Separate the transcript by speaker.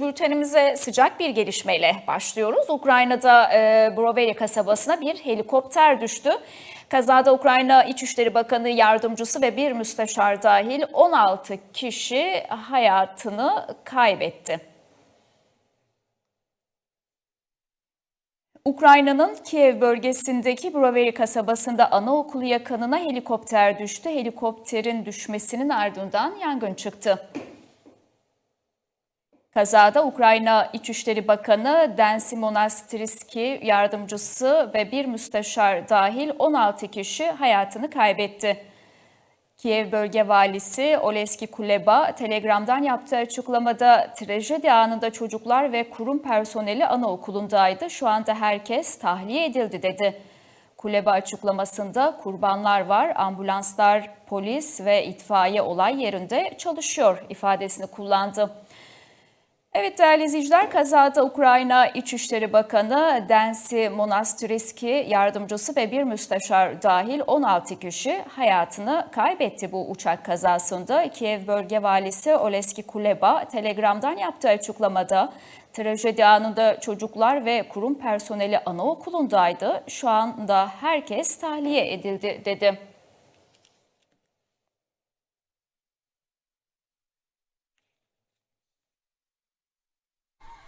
Speaker 1: Bültenimize sıcak bir gelişmeyle başlıyoruz. Ukrayna'da e, Brovary kasabasına bir helikopter düştü. Kazada Ukrayna İçişleri Bakanı Yardımcısı ve bir müsteşar dahil 16 kişi hayatını kaybetti. Ukrayna'nın Kiev bölgesindeki Brovary kasabasında anaokulu yakınına helikopter düştü. Helikopterin düşmesinin ardından yangın çıktı. Kazada Ukrayna İçişleri Bakanı Densi Monastriski yardımcısı ve bir müsteşar dahil 16 kişi hayatını kaybetti. Kiev bölge valisi Oleski Kuleba Telegram'dan yaptığı açıklamada trajedi anında çocuklar ve kurum personeli anaokulundaydı. Şu anda herkes tahliye edildi dedi. Kuleba açıklamasında kurbanlar var, ambulanslar, polis ve itfaiye olay yerinde çalışıyor ifadesini kullandı. Evet değerli izleyiciler, kazada Ukrayna İçişleri Bakanı Densi Monastriski yardımcısı ve bir müsteşar dahil 16 kişi hayatını kaybetti bu uçak kazasında. Kiev bölge valisi Oleski Kuleba Telegram'dan yaptığı açıklamada trajedi anında çocuklar ve kurum personeli anaokulundaydı. Şu anda herkes tahliye edildi dedi.